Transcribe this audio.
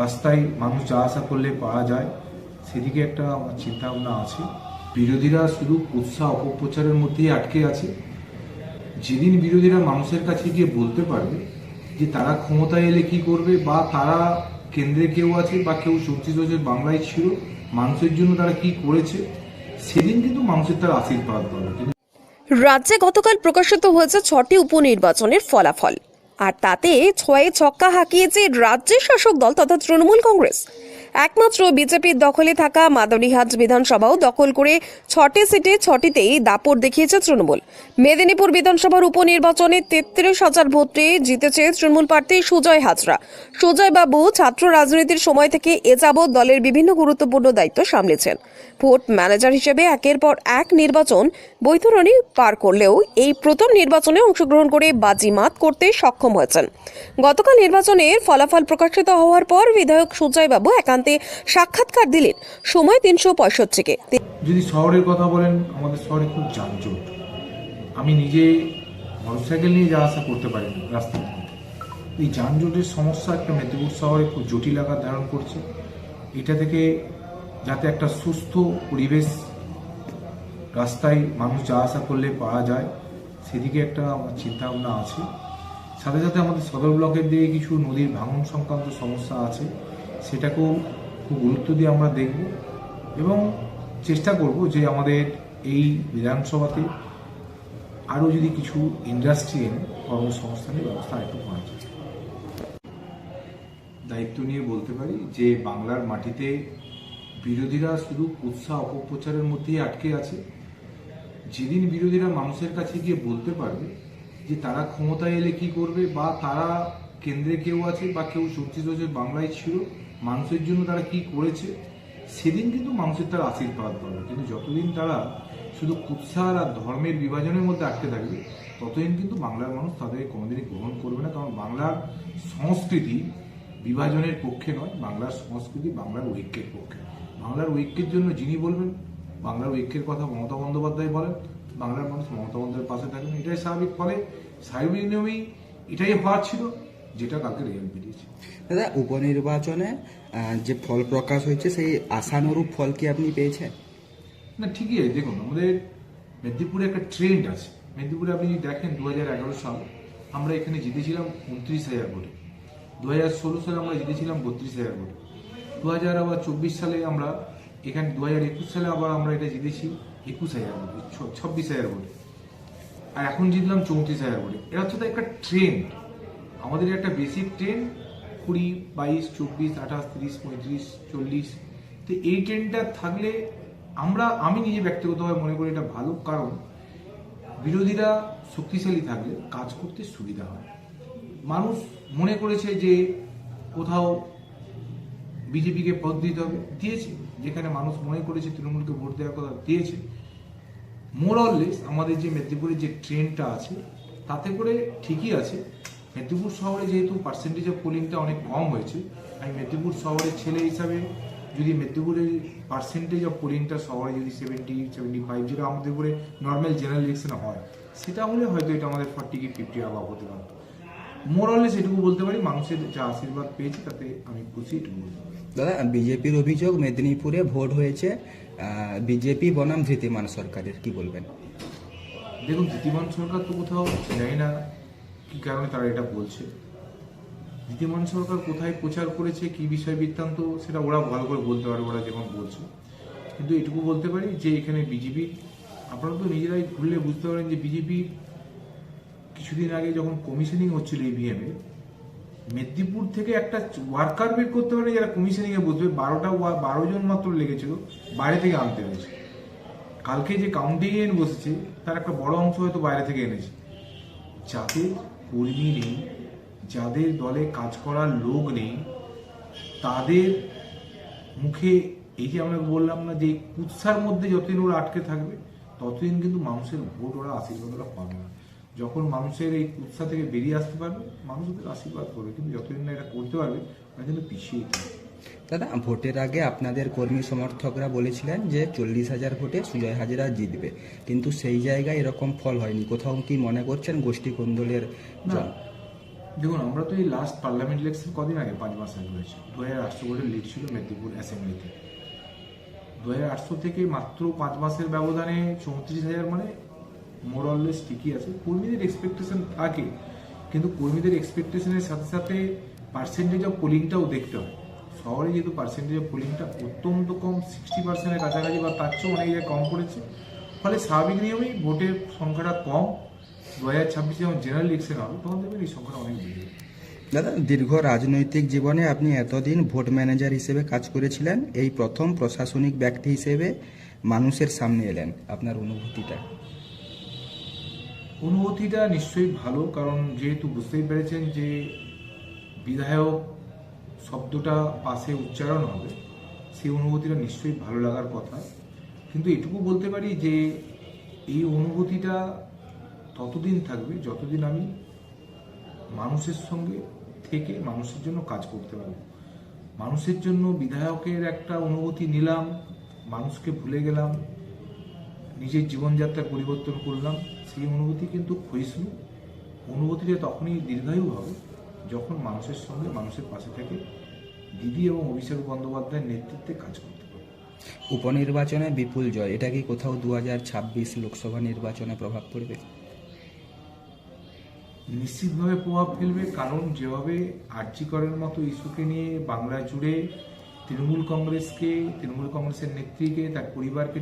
রাস্তায় মানুষ যা আসা করলে পাওয়া যায়। সেদিকে একটা আমার চিন্তা ভাবনা আছে। বিরোধীরা শুধু উৎসাহ অপপ্রচারের মধ্যেই আটকে আছে। যেদিন বিরোধীরা মানুষের কাছে গিয়ে বলতে পারবে যে তারা ক্ষমতায় এলে কি করবে বা তারা কেন্দ্রে কেউ আছে বা কেউ চৌত্রিশ বছর বাংলায় ছিল, মানুষের জন্য তারা কি করেছে, সেদিন কিন্তু মানুষের তার আশীর্বাদ পাবে। রাজ্যে গতকাল প্রকাশিত হয়েছে ছটি উপনির্বাচনের ফলাফল। আর তাতে ছয়ে ছক্কা হাঁকিয়েছে রাজ্যের শাসক দল তথা তৃণমূল কংগ্রেস। একমাত্র বিজেপির দখলে থাকা মাদারিহাট বিধানসভাও দখল করে ছটি সিটে ছটিতেই দাপট দেখিয়েছে তৃণমূল। মেদিনীপুর বিধানসভার উপনির্বাচনে তেত্রিশ হাজার ভোটে জিতেছে তৃণমূল প্রার্থী সুজয় হাজরা। সুজয় বাবু ছাত্র রাজনীতির সময় থেকে এ যাবৎ দলের বিভিন্ন গুরুত্বপূর্ণ দায়িত্ব সামলেছেন। ভোট ম্যানেজার হিসেবে একের পর এক নির্বাচন বৈতরণী পার করলেও এই প্রথম নির্বাচনে অংশগ্রহণ করে বাজিমাত করতে সক্ষম হয়েছেন। গতকাল নির্বাচনের ফলাফল প্রকাশিত হওয়ার পর বিধায়ক বাবু একান্তে সাক্ষাৎকার দিলেন। সময় তিনশো পঁয়ষট্টিকে। যদি শহরের কথা বলেন, আমাদের শহরে খুব যানজট। আমি নিজে মোটরসাইকেল নিয়ে যাওয়া আসা করতে পারি রাস্তার মধ্যে। এই যানজটের সমস্যা একটা মেদিনীপুর শহরে খুব জটিল আকার ধারণ করছে। এটা থেকে যাতে একটা সুস্থ পরিবেশ রাস্তায় মানুষ যা আসা করলে পাওয়া যায়, সেদিকে একটা আমার চিন্তা ভাবনা আছে। সাথে সাথে আমাদের সদর ব্লকের দিকে কিছু নদীর ভাঙন সংক্রান্ত সমস্যা আছে, সেটাকেও খুব গুরুত্ব দিয়ে আমরা দেখব এবং চেষ্টা করব যে আমাদের এই বিধানসভাতে আরও যদি কিছু ইন্ডাস্ট্রি এনে কর্মসংস্থানের ব্যবস্থা একটু করা যায়। দায়িত্ব নিয়ে বলতে পারি যে বাংলার মাটিতে বিরোধীরা শুধু উৎসাহ অপপ্রচারের মধ্যেই আটকে আছে। যেদিন বিরোধীরা মানুষের কাছে গিয়ে বলতে পারবে যে তারা ক্ষমতায় এলে কি করবে বা তারা কেন্দ্রে কেউ আছে বা কেউ চৌত্রিশ বছর বাংলায় ছিল, মানুষের জন্য তারা কি করেছে, সেদিন কিন্তু মানুষের তার আশীর্বাদ পাবে। কিন্তু যতদিন তারা শুধু কুৎসার আর ধর্মের বিভাজনের মধ্যে আটকে থাকবে, ততদিন কিন্তু বাংলার মানুষ তাদের কোনোদিনই গ্রহণ করবে না। কারণ বাংলার সংস্কৃতি বিভাজনের পক্ষে নয়, বাংলার সংস্কৃতি বাংলার ঐক্যের পক্ষে। বাংলার ঐক্যের জন্য যিনি বলবেন বাংলার ঐক্যের কথা মমতা বন্দ্যোপাধ্যায় বলেন বাংলার মানুষ মমতা বন্দ্যোপাধ্যায়ের পাশে থাকবেন এটাই স্বাভাবিক ফলে সার্বিক নিয়মেই এটাই হওয়ার ছিল যেটা কালকে রেজাল্ট বেরিয়েছে। দাদা উপনির্বাচনে যে ফল প্রকাশ হয়েছে সেই আশানুরূপ ফল কি আপনি পেয়েছেন? না ঠিকই আছে। দেখুন আমাদের মেদিনীপুরে একটা ট্রেন্ড আছে। মেদিনীপুরে আপনি যদি দেখেন দু সাল আমরা এখানে জিতেছিলাম উনত্রিশ হাজার ভোটে। দু হাজার ষোলো সালে আমরা জিতেছিলাম বত্রিশ হাজার ভোটে। দু হাজার আবার চব্বিশ সালে আমরা, এখানে দু হাজার একুশ সালে আবার আমরা এটা জিতেছি একুশ হাজার ছ- ছাব্বিশ হাজার ভোটে। আর এখন জিতলাম চৌত্রিশ হাজার ভোটে। এটা হচ্ছে তো একটা ট্রেন্ড আমাদের একটা বেসিক ট্রেন কুড়ি, বাইশ, চব্বিশ, আঠাশ, তিরিশ, পঁয়ত্রিশ, চল্লিশ। তো এই ট্রেনটা থাকলে আমরা, আমি নিজে ব্যক্তিগতভাবে মনে করি এটা ভালো, কারণ বিরোধীরা শক্তিশালী থাকলে কাজ করতে সুবিধা হয়। মানুষ মনে করেছে যে কোথাও বিজেপিকে পদ দিতে হবে, দিয়েছে। যেখানে মানুষ মনে করেছে তৃণমূলকে ভোট দেওয়ার কথা দিয়েছে। মোরললেস আমাদের যে মেদিনীপুরের যে ট্রেনটা আছে, তাতে করে ঠিকই আছে। মেদিনীপুর শহরে যেহেতু পার্সেন্টেজ অফ পোলিংটা অনেক কম হয়েছে আমি মেদিনীপুর শহরের ছেলে হিসাবে যদি মেদিনীপুরের পার্সেন্টেজ অফ পোলিংটা শহরে যদি সেভেন্টি সেভেন্টি ফাইভ যেটা আমাদের উপরে নর্মাল জেনারেল ইলেকশনে হয়, সেটা হলে হয়তো এটা আমাদের ফর্টি কি ফিফটি আবার হতে পারত। মোরললেস এটুকু বলতে পারি, মানুষের যা আশীর্বাদ পেয়েছে, তাতে আমি খুশি, এটুকু বলতে পারি। দাদা বিজেপির অভিযোগ মেদিনীপুরে ভোট হয়েছে বিজেপি বনাম ধৃতিমান সরকারের, কি বলবেন? দেখুন, ধৃতিমান সরকার তো কোথাও জানি না। কি কারণে তারা এটা বলছে? ধৃতিমান সরকার কোথায় প্রচার করেছে, কি বিষয় বৃত্তান্ত, সেটা ওরা ভালো করে বলতে পারে ওরা যেমন বলছে। কিন্তু এটুকু বলতে পারি যে, এখানে বিজেপি, আপনারা তো নিজেরাই ঘুরলে বুঝতে পারেন যে, বিজেপি কিছুদিন আগে যখন কমিশনিং হচ্ছিল ইভিএম মেদিনীপুর থেকে একটা ওয়ার্কার বের করতে পারে, যারা কমিশনিং এ বসবে, বারোটা বারো জন মাত্র লেগেছিল, বাইরে থেকে আনতে হয়েছে। কালকে যে কাউন্টিং এ বসেছে, তার একটা বড় অংশ হয়তো বাইরে থেকে এনেছে। যাদের কর্মী নেই, যাদের দলে কাজ করার লোক নেই, তাদের মুখে এই যে আমরা বললাম না যে কুৎসার মধ্যে যতদিন ওরা আটকে থাকবে, ততদিন কিন্তু মানুষের ভোট ওরা আশীর্বাদ ওরা পাবে না। যখন মানুষের এই উৎসাহ থেকে বেরিয়ে আসতে পারবে মানুষ ওদের আশীর্বাদ করবে। কিন্তু যতদিন না এটা করতে পারবে ওরা কিন্তু পিছিয়ে থাকবে দাদা ভোটের আগে আপনাদের কর্মী সমর্থকরা বলেছিলেন যে চল্লিশ হাজার ভোটে সুজয় হাজরা জিতবে। কিন্তু সেই জায়গায় এরকম ফল হয়নি। কোথাও কি মনে করছেন গোষ্ঠী কোন্দলের না। দেখুন আমরা তো এই লাস্ট পার্লামেন্ট ইলেকশন কদিন আগে পাঁচ মাস আগে হয়েছে। দু হাজার আটশো ভোটের লিড ছিল মেদিনীপুর অ্যাসেম্বলিতে দু হাজার আটশো থেকে মাত্র পাঁচ মাসের ব্যবধানে চৌত্রিশ হাজার মানে মোরললেস ঠিকই আছে। কর্মীদের এক্সপেকটেশন থাকে, কিন্তু কর্মীদের এক্সপেকটেশনের সাথে সাথে পার্সেন্টেজ অফ পোলিংটাও দেখতে হয়। শহরে যেহেতু পার্সেন্টেজ অফ পোলিংটা অত্যন্ত কম সিক্সটি পার্সেন্টের কাছাকাছি বা তার চেয়েও অনেক জায়গায় কম পড়েছে। ফলে স্বাভাবিক নিয়মেই ভোটের সংখ্যাটা কম। দু হাজার ছাব্বিশে যখন জেনারেল ইলেকশন হবে, তখন দেখবেন এই সংখ্যাটা অনেক বেড়ে দাদা, দীর্ঘ রাজনৈতিক জীবনে আপনি এতদিন ভোট ম্যানেজার হিসেবে কাজ করেছিলেন। এই প্রথম প্রশাসনিক ব্যক্তি হিসেবে মানুষের সামনে এলেন। আপনার অনুভূতিটা? অনুভূতিটা নিশ্চয়ই ভালো, কারণ যেহেতু বুঝতেই পেরেছেন যে বিধায়ক শব্দটা পাশে উচ্চারণ হবে, সেই অনুভূতিটা নিশ্চয়ই ভালো লাগার কথা। কিন্তু এটুকু বলতে পারি যে এই অনুভূতিটা ততদিন থাকবে যতদিন আমি মানুষের সঙ্গে থেকে মানুষের জন্য কাজ করতে পারব। মানুষের জন্য বিধায়কের একটা অনুভূতি নিলাম, মানুষকে ভুলে গেলাম নিজের জীবনযাত্রা পরিবর্তন করলাম সেই অনুভূতি কিন্তু ক্ষয়িষ্ণু। অনুভূতিটা তখনই দীর্ঘায়ু হবে যখন মানুষের সঙ্গে মানুষের পাশে থেকে দিদি এবং অভিষেক বন্দ্যোপাধ্যায়ের নেতৃত্বে কাজ করতে পারবে। উপনির্বাচনে বিপুল জয়। এটা কি কোথাও দু লোকসভা নির্বাচনে প্রভাব পড়বে? নিশ্চিতভাবে প্রভাব ফেলবে কারণ যেভাবে আর্যিকরের মতো ইস্যুকে নিয়ে বাংলা জুড়ে তৃণমূল কংগ্রেসকে তৃণমূল কংগ্রেসের নেত্রীকে তার পরিবারকে